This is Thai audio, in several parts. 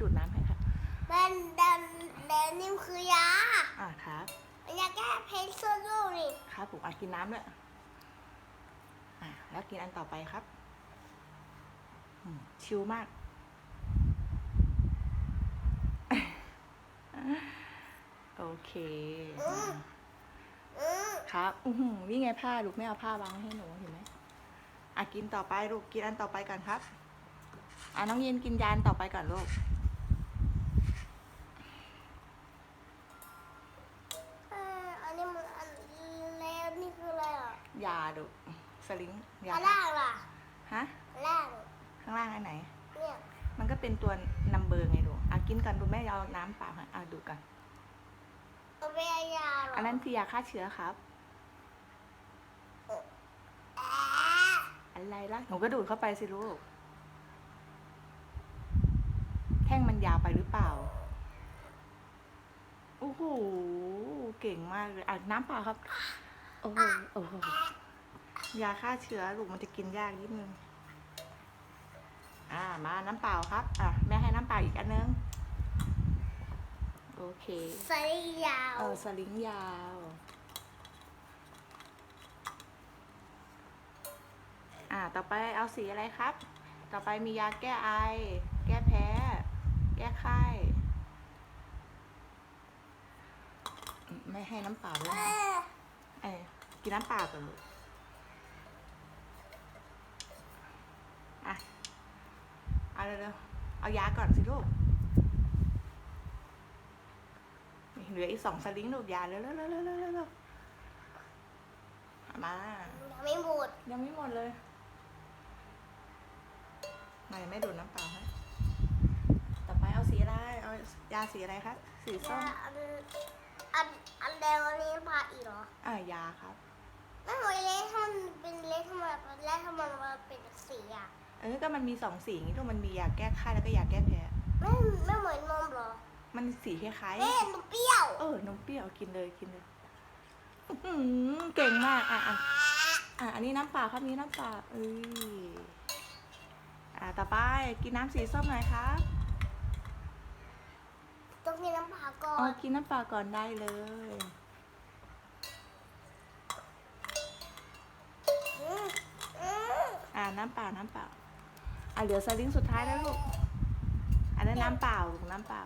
ม่ดูดน้ำให้ค่ะแดนแดนแดนนี่คือยาอ่าครับยาแก้เพชรสู้ลูกนี่ครับผมอะกินน้ำด้วยอ่าแล้วกินอันต่อไปครับอืมชิลมากโอเคอืมอืมครับอือหือนี่ไงผ้าลูกไม่เอาผ้าวางไว้ให้หนูเห็นไหมอะกินต่อไปลูกกินอันต่อไปก่อนครับ อะน้องเย็นกินยานต่อไปก่อนลูก เอ่ออันนี้มันอันแล้วนี่คืออะไรอะ ยาดูสลิงยาอันล่างล่ะฮะอันล่างข้างล่างอันไหน เนี่ยมันก็เป็นตัวนัมเบอร์ไงดูอะกินกันดูแม่เอาน้ำเปล่าค่ะอะดูกันเอาไปเอายาเหรออันนั้นคือยาฆ่าเชื้อครับแอะอะไรล่ะหนูก็ดูดเข้าไปสิลูก แท่งมันยาวไปหรือเปล่า โอ้โห เก่งมากเลยอะน้ำเปล่าครับ โอ้โหโอ้โหยาฆ่าเชื้อลูกมันจะกินยากนิดนึง อ่า มาน้ำเปล่าครับ อะ แม่ให้น้ำเปล่าอีกอันนึง โอเคใส่ยาว เออ สลิงยาว อ่า ต่อไปเอาสีอะไรครับ ต่อไปมียาแก้ไอ แก้แพ้ แก้ไข้อืมไม่ให้น้ำเปล่าด้ว กินน้ำเปล่าก่อนลูกอะ เอาเร็วๆ เอายาก่อนสิลูกนี่เหลืออีกสองสลิงลูกยาเร็วๆๆๆๆๆเอามา ยังไม่หมดยังไม่หมดเลยมายังไม่ดูดน้ำเปล่าให้ต่อไปเอาสีอะไร เอายาสีอะไรครับสีส้มยาอันอันอันแดงอันนี้พาอีกเหรอ อ่ายาครับ ไม่เหมือนเล็กถ้ามัน เป็นเล็กทำไมเล็กถ้ามันมาเป็นสีอะเออก็มันมีสองสีอย่างนี้ทุกมันมียาแก้ไข้แล้วก็ยาแก้แพ้ ไม่ไม่เหมือนนมเหรอมันสีคล้ายเอ๊ะนมเปรี้ยวๆเออนมเปรี้ยวกินเลยกินเลยอื้อหือเก่งมากอะอะอะอันนี้น้ำเปล่าครับนี้น้ำเปล่าเอ้ยอะต่อไปกินน้ำสีส้มหน่อยครับต้องกินน้ำเปล่าก่ออ๋อนกินน้ำเปล่าก่อนได้เลย อืมอืม อะ น้ำเปล่าน้ำเปล่าอะเหลือสลิงสุดท้ายแล้วลูกอันนั้นน้ำเปล่าลูกน้ำเปล่า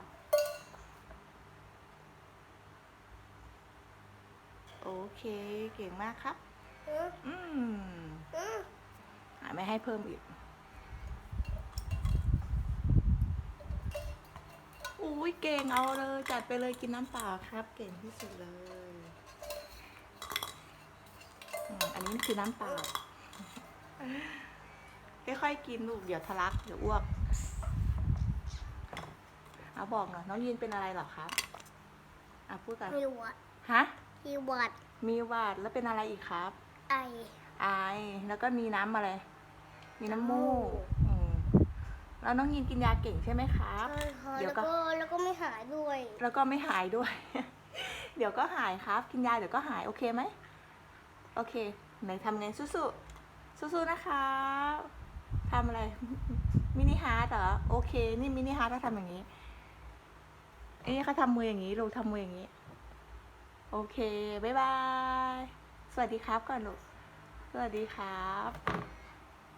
โอเคเก่งมากครับ อืมอืมอืมอะไม่ให้เพิ่มอีกอุ้ยเก่งเอาเลย จัดไปเลยกินน้ำเปล่าครับ เก่งที่สุดเลยอันนี้คือน้ำเปล่า ค่อยๆกินลูกเดี๋ยวทะลักเดี๋ยวอ้วก เอาบอกหน่อยน้องยินเป็นอะไรเหรอครับอะพูดกันมีหวัดฮะมีหวัดมีหวัดแล้วเป็นอะไรอีกครับ ไอ ไอแล้วก็มีน้ำอะไร มีน้ำมูกน้ำมูกอืมแล้วน้องยินกินยาเก่งใช่ไหมครับใช่ค่ะเดี๋ยวแล้วก็ก็แล้วก็ไม่หายด้วย แล้วก็ไม่หายด้วย เดี๋ยวก็หายครับ กินยาเดี๋ยวก็หายโอเคไหมโอเคไหนทำไงสู้ๆสู้ๆนะครับ ทำอะไร มินิฮาร์ดเหรอ โอเค นี่มินิฮาร์ดเขาทำอย่างนี้เอ๊ะเขาทำมืออย่างนี้ลูกทำมืออย่างนี้ โอเค บ๊ายบาย สวัสดีครับก่อนลูก สวัสดีครับ